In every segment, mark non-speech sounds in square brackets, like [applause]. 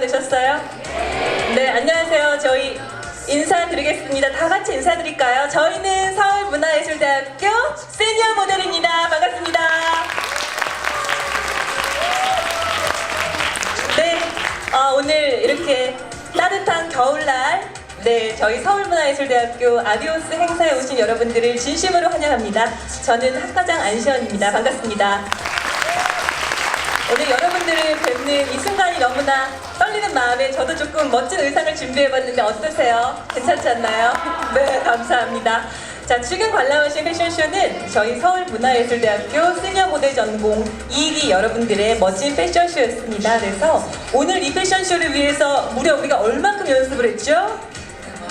되셨어요? 네, 안녕하세요. 저희 인사드리겠습니다. 다 같이 인사드릴까요? 저희는 서울문화예술대학교 시니어 모델입니다. 반갑습니다. 네, 어, 오늘 이렇게 따뜻한 겨울날 네, 저희 서울문화예술대학교 아디오스 행사에 오신 여러분들을 진심으로 환영합니다. 저는 학과장 안시연입니다. 반갑습니다. 오늘 여러분들을 뵙 는이 순간이 너무나 떨리는 마음에 저도 조금 멋진 의상을 준비해봤는데 어떠세요? 괜찮지 않나요? [laughs] 네, 감사합니다. 자, 지금 관람하신 패션쇼는 저희 서울문화예술대학교 시니어 모델 전공 2기 여러분들의 멋진 패션쇼였습니다. 그래서 오늘 이 패션쇼를 위해서 무려 우리가 얼마큼 연습을 했죠?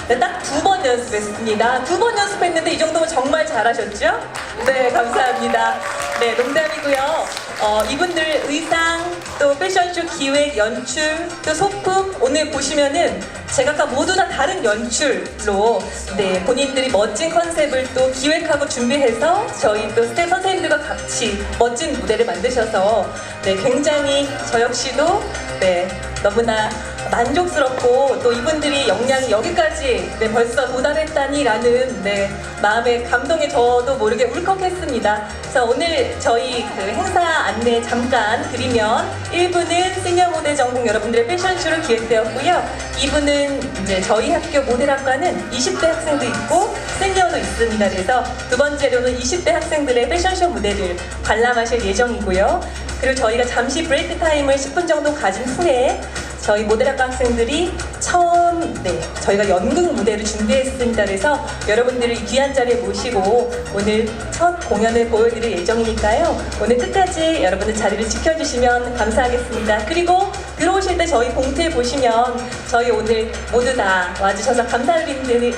네, 딱 두 번 연습했습니다. 두 번 연습했는데 이 정도면 정말 잘하셨죠? 네, 감사합니다. 네, 농담이고요. 어, 이분들 의상, 또 패션쇼 기획, 연출, 또 소품 오늘 보시면은 아까 모두 다 다른 연출로 네, 본인들이 멋진 컨셉을 또 기획하고 준비해서 저희 또 스텝 선생님들과 같이 멋진 무대를 만드셔서 네, 굉장히 저 역시도 네, 너무나 만족스럽고 또 이분들이 역량이 여기까지 네, 벌써 도달했다니라는 네, 마음에 감동에 저도 모르게 울컥했습니다. 그래서 오늘 저희 그 행사 안내 잠깐 드리면 1부는 시니어 모델 전공 여러분들의 패션쇼로 기획되었고요. 2부는 이제 저희 학교 모델학과는 20대 학생도 있고 시니어도 있습니다. 그래서 두 번째로는 20대 학생들의 패션쇼 무대를 관람하실 예정이고요. 그리고 저희가 잠시 브레이크 타임을 10분 정도 가진 후에 저희 모델학과 학생들이 처음 네 저희가 연극 무대를 준비했습니다. 그래서 여러분들을 이 귀한 자리에 모시고 오늘 첫 공연을 보여드릴 예정이니까요. 오늘 끝까지 여러분들 자리를 지켜주시면 감사하겠습니다. 그리고 들어오실 때 저희 봉투에 보시면 저희 오늘 모두 다 와주셔서 감사를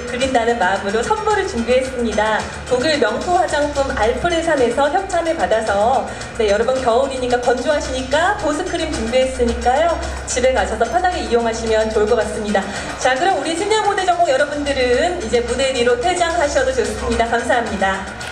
드린다는 마음으로 선물을 준비했습니다. 독일 명품 화장품 알프레산에서 협찬을 받아서 네 여러분 겨울이니까 건조하시니까 보습크림 준비했으니까요. 집에 가셔서 편하게 이용하시면 좋을 것 같습니다. 자 그럼 우리 시니어 모델 전공 여러분들은 이제 무대 뒤로 퇴장하셔도 좋습니다. 감사합니다.